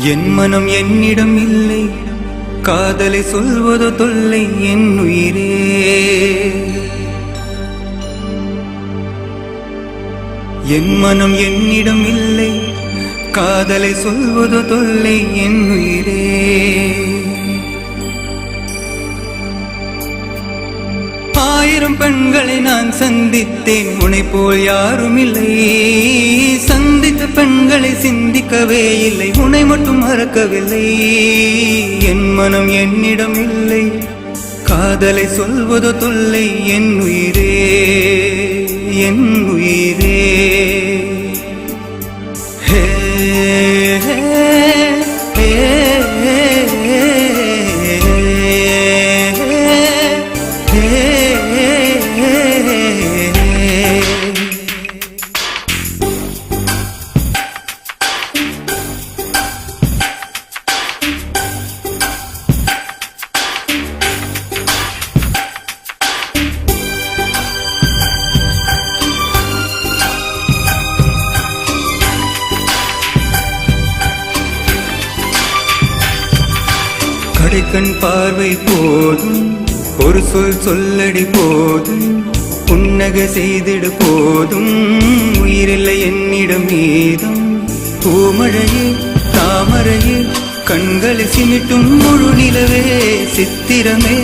என் மனம் என்னிடம் இல்லை. காதலை சொல்வதோ தொல்லை என் உயிரே. என் மனம் என்னிடம் இல்லை. காதலை சொல்வதோ தொல்லை என் உயிரே. ஆயிரம் பெண்களை நான் சந்தித்தேன். உனை போல் யாரும் இல்லை சந்தித்த சிந்திக்கவே இல்லை உன்னை மட்டும் மறக்கவில்லை. என் மனம் என்னிடம் இல்லை காதலை சொல்வதோ தொல்லை என் உயிரே என் உயிரே. கடைக்கண் பார்வை போதும். ஒரு சொல் சொல்லடி போதும். புன்னகை செய்திடு போதும். உயிரில்லை என்னிடம் மீதும். பூமழையே தாமரையே கண்களை சிமிட்டும் முழு நிலவே. சித்திரமே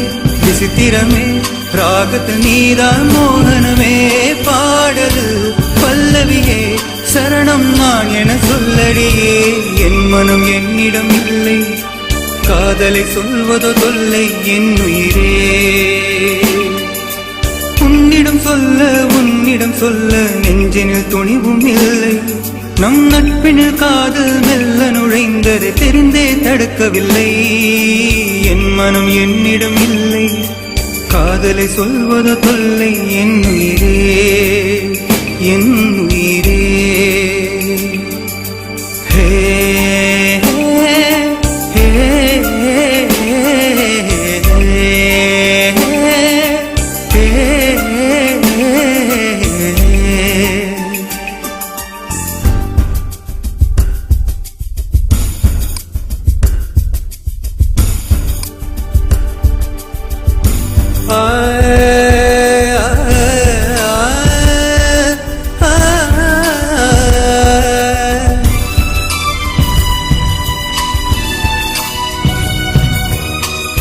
விசித்திரமே ராகத்து நீதான் மோகனமே. பாடல் பல்லவியே சரணம் நான் என சொல்லடியே. என் மனம் என்னிடம் இல்லை. காதலை சொல்வதோ தொல்லை என் உயிரே. உன்னிடம் சொல்ல உன்னிடம் சொல்ல நெஞ்சினில் துணிவும் இல்லை. நம் நட்பினில் காதல் மெல்ல நுழைந்தது தெரிந்தே தடுக்கவில்லை. என் மனம் என்னிடம் இல்லை. காதலை சொல்வதோ தொல்லை என் உயிரே. என் உயிரே.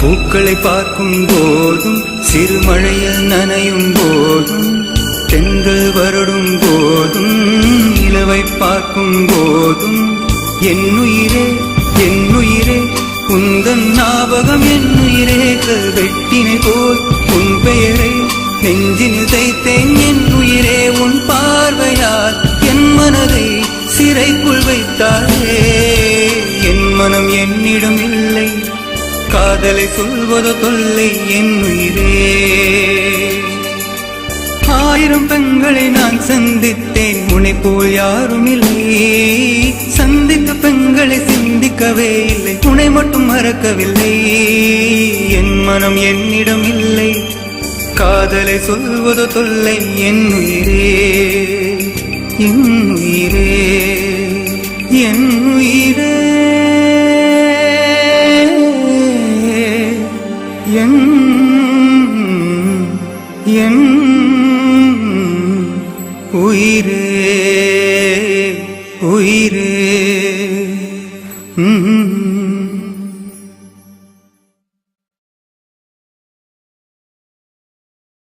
பூக்களை பார்க்கும் போதும் சிறுமழையில் நனையும் போதும் தென்றல் வருடும் போதும் இலவை பார்க்கும் போதும். என்னுயிரே என்னுயிரே உந்தன் ஞாபகம் என்னுயிரே வெட்டினை போல் உன் பெயரை நெஞ்சினில் தைத்தேன் என்னுயிரே உன் பார்வையால் என் மனதை சிறைக்குள் வைத்தாயே. என் மனம் என்னிடம் இல்லை காதலை சொல்வது தொல்லை என் உயிரே. ஆயிரம் பெண்களை நான் சந்தித்தேன் உனை போல் யாரும் இல்லையே. சந்தித்த பெண்களை சிந்திக்கவே இல்லை உன்னை மட்டும் மறக்கவில்லை. என் மனம் என்னிடம் இல்லை காதலை சொல்வது தொல்லை என் உயிரே. என் உயிரே என் உயிரே. என் உயிரே உயிரே.